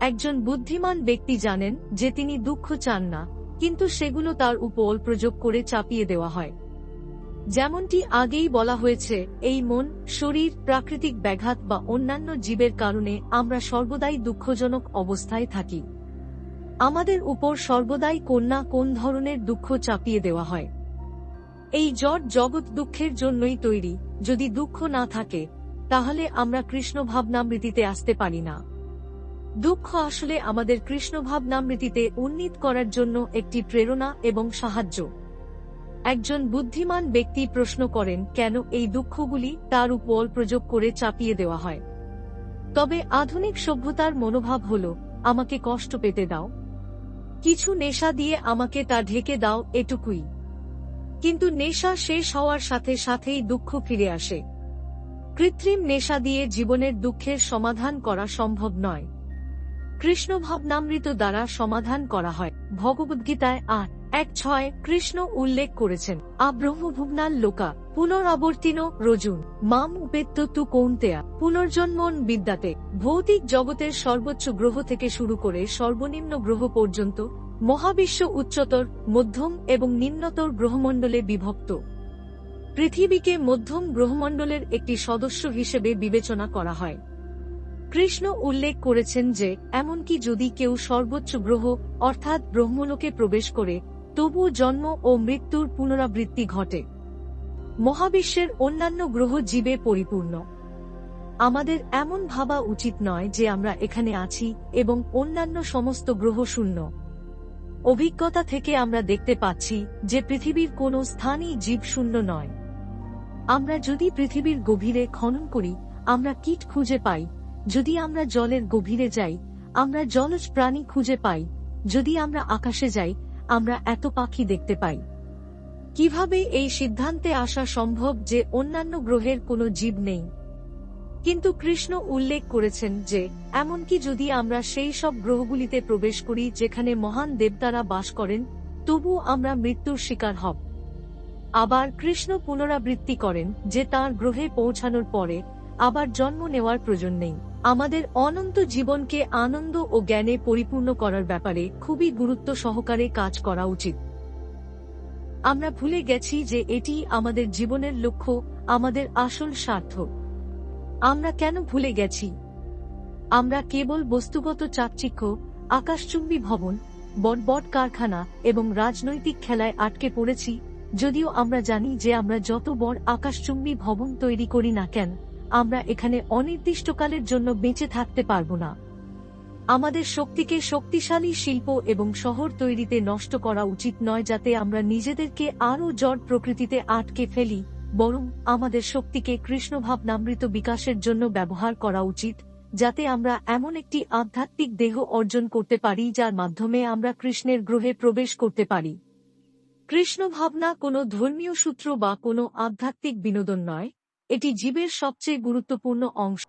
একজন বুদ্ধিমান ব্যক্তি জানেন যে তিনি দুঃখ চান না, কিন্তু সেগুলো তার উপর প্রযোগ করে চাপিয়ে দেওয়া হয়। যেমনটি আগেই বলা হয়েছে, এই মন, শরীর, প্রাকৃতিক ব্যাঘাত বা অন্যান্য জীবের কারণে আমরা সর্বদাই দুঃখজনক অবস্থায় থাকি। আমাদের উপর সর্বদাই কন্যা কোন ধরনের দুঃখ চাপিয়ে দেওয়া হয়। এই জট জগৎ দুঃখের জন্যই তৈরি, যদি দুঃখ না থাকে, তাহলে আমরা কৃষ্ণ ভাবনামৃতিতে আসতে পারি না। দুঃখ আসলে আমাদের কৃষ্ণ ভাবনামৃতিতে উন্নীত করার জন্য একটি প্রেরণা এবং সাহায্য। একজন বুদ্ধিমান ব্যক্তি প্রশ্ন করেন, কেন এই দুঃখগুলি তার উপর প্রযোগ করে চাপিয়ে দেওয়া হয়? তবে আধুনিক সভ্যতার মনোভাব হল, আমাকে কষ্ট পেতে দাও। কিছু নেশা দিয়ে আমাকে তা ঢেকে দাও এটুকুই। কিন্তু নেশা শেষ হওয়ার সাথে সাথেই দুঃখ ফিরে আসে। কৃত্রিম নেশা দিয়ে জীবনের দুঃখের সমাধান করা সম্ভব নয়। কৃষ্ণ ভাবনামৃত দ্বারা সমাধান করা হয়। ভগবদ্গীতায় আট, এক, ছয়, কৃষ্ণ উল্লেখ করেছেন। আব্রহ্মভুবনাল লোকা, পুনরাবর্তিন রজুন, মাম উপেত্য তু কৌন্তেয়া, পুনর্জন্মন বিদ্যাতে, ভৌতিক জগতের সর্বোচ্চ গ্রহ থেকে শুরু করে সর্বনিম্ন গ্রহ পর্যন্ত, মহাবিশ্ব উচ্চতর, মধ্যম এবং নিম্নতর গ্রহমণ্ডলে বিভক্ত। পৃথিবীকে মধ্যম গ্রহমণ্ডলের একটি সদস্য হিসেবে বিবেচনা করা হয়। কৃষ্ণ উল্লেখ করেছেন যে, এমনকি যদি কেউ সর্বোচ্চ গ্রহ, অর্থাৎ ব্রহ্মলোকে প্রবেশ করে, তবু জন্ম ও মৃত্যুর পুনরাবৃত্তি ঘটে। মহাবিশ্বের অন্যান্য গ্রহ জীবে পরিপূর্ণ। আমাদের এমন ভাবা উচিত নয় যে আমরা এখানে আছি এবং অন্যান্য সমস্ত গ্রহ শূন্য। অভিজ্ঞতা থেকে আমরা দেখতে পাচ্ছি যে পৃথিবীর কোনো স্থানই জীব শূন্য নয়। আমরা যদি পৃথিবীর গভীরে খনন করি, আমরা কীট খুঁজে পাই যদি আমরা জলের গভীরে যাই, আমরা জলজ প্রাণী খুঁজে পাই। যদি আমরা আকাশে যাই, আমরা এত পাখি দেখতে পাই। কীভাবে এই সিদ্ধান্তে আসা সম্ভব যে অন্যান্য গ্রহের কোনো জীব নেই? কিন্তু কৃষ্ণ উল্লেখ করেছেন যে, এমনকি যদি আমরা সেই সব গ্রহগুলিতে প্রবেশ করি যেখানে মহান দেবতারা বাস করেন, তবু আমরা মৃত্যুর শিকার হব। আবার কৃষ্ণ পুনরাবৃত্তি করেন যে তার গ্রহে পৌঁছানোর পরে আবার জন্ম নেওয়ার প্রয়োজন নেই। আমাদের অনন্ত জীবনকে আনন্দ ও জ্ঞানে পরিপূর্ণ করার ব্যাপারে খুবই গুরুত্ব সহকারে কাজ করা উচিত। আমরা ভুলে গেছি যে এটি আমাদের জীবনের লক্ষ্য, আমাদের আসল স্বার্থ। আমরা কেন ভুলে গেছি? আমরা কেবল বস্তুগত চাকচিক্য, আকাশচুম্বী ভবন, বট বট কারখানা এবং রাজনৈতিক খেলায় আটকে পড়েছি, যদিও আমরা জানি যে আমরা যত বড় আকাশচুম্বী ভবন তৈরি করি না কেন আমরা এখানে অনির্দিষ্টকালের জন্য বেঁচে থাকতে পারব না। আমাদের শক্তিকে শক্তিশালী শিল্প এবং শহর তৈরিতে নষ্ট করা উচিত নয় যাতে আমরা নিজেদেরকে আরও জড় প্রকৃতিতে আটকে ফেলি, বরং আমাদের শক্তিকে কৃষ্ণভাবনামৃত বিকাশের জন্য ব্যবহার করা উচিত, যাতে আমরা এমন একটি আধ্যাত্মিক দেহ অর্জন করতে পারি যার মাধ্যমে আমরা কৃষ্ণের গ্রহে প্রবেশ করতে পারি। কৃষ্ণ ভাবনা কোনো ধর্মীয় সূত্র বা কোনো আধ্যাত্মিক বিনোদন নয়। এটি জীবের সবচেয়ে গুরুত্বপূর্ণ অংশ।